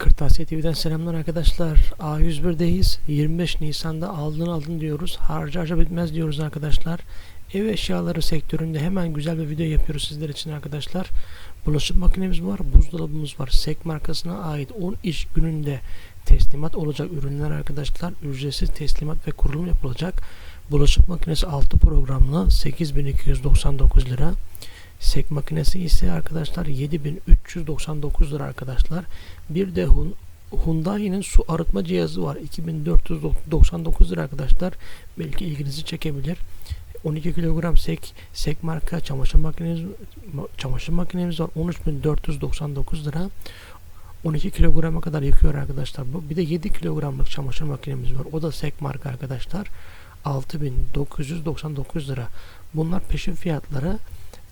Kırtasiye TV'den selamlar arkadaşlar. A101'deyiz. 25 Nisan'da aldın aldın diyoruz. Harca harca bitmez diyoruz arkadaşlar. Ev eşyaları sektöründe hemen güzel bir video yapıyoruz sizler için arkadaşlar. Bulaşık makinemiz var, buzdolabımız var. SEK markasına ait 10 iş gününde teslimat olacak ürünler arkadaşlar. Ücretsiz teslimat ve kurulum yapılacak. Bulaşık makinesi 6 programlı 8299 lira. Sek makinesi ise arkadaşlar 7399 lira arkadaşlar. Bir de Hyundai'nin su arıtma cihazı var. 2499 lira arkadaşlar. Belki ilginizi çekebilir. 12 kilogram sek sek marka çamaşır makinemiz ma- çamaşır makinemiz var. 13499 lira. 12 kilograma kadar yıkıyor arkadaşlar. Bu bir de 7 kilogramlık çamaşır makinemiz var. O da sek marka arkadaşlar. 6999 lira. Bunlar peşin fiyatları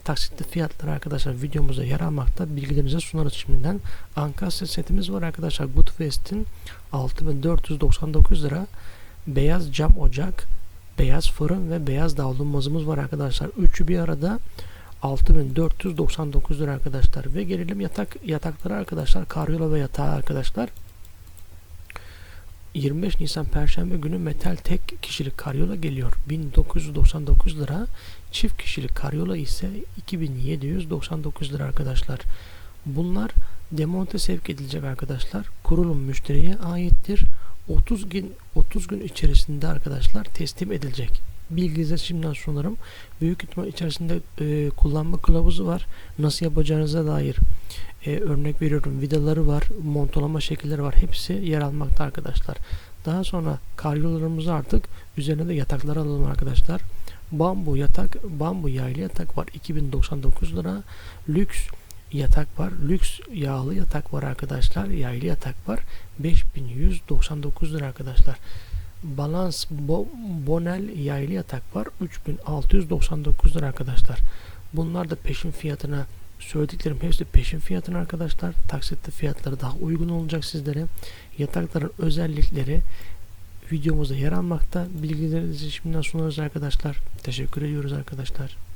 taksitli fiyatları arkadaşlar videomuzda yer almakta. Bilgilerinize sunarız şimdiden. Ankastre setimiz var arkadaşlar. Goodfest'in 6499 lira. Beyaz cam ocak, beyaz fırın ve beyaz davlumbazımız var arkadaşlar. Üçü bir arada 6499 lira arkadaşlar. Ve gelelim yatak yatakları arkadaşlar. Karyola ve yatağı arkadaşlar. 25 Nisan Perşembe günü metal tek kişilik karyola geliyor. 1999 lira. Çift kişilik karyola ise 2799 lira arkadaşlar. Bunlar demonte sevk edilecek arkadaşlar. Kurulum müşteriye aittir. 30 gün 30 gün içerisinde arkadaşlar teslim edilecek. Bilginize şimdiden sunarım. Büyük ihtimal içerisinde e, kullanma kılavuzu var. Nasıl yapacağınıza dair e, örnek veriyorum. Vidaları var, montolama şekilleri var. Hepsi yer almakta arkadaşlar. Daha sonra karyolarımızı artık üzerine de yataklar alalım arkadaşlar. Bambu yatak, bambu yaylı yatak var 2099 lira. Lüks yatak var. Lüks yağlı yatak var arkadaşlar. Yaylı yatak var. 5199 lira arkadaşlar. Balans bo, Bonel yaylı yatak var. 3699 lira arkadaşlar. Bunlar da peşin fiyatına söylediklerim hepsi peşin fiyatına arkadaşlar. Taksitli fiyatları daha uygun olacak sizlere. Yatakların özellikleri videomuzda yer almakta. Bilgilerinizi şimdiden sunarız arkadaşlar. Teşekkür ediyoruz arkadaşlar.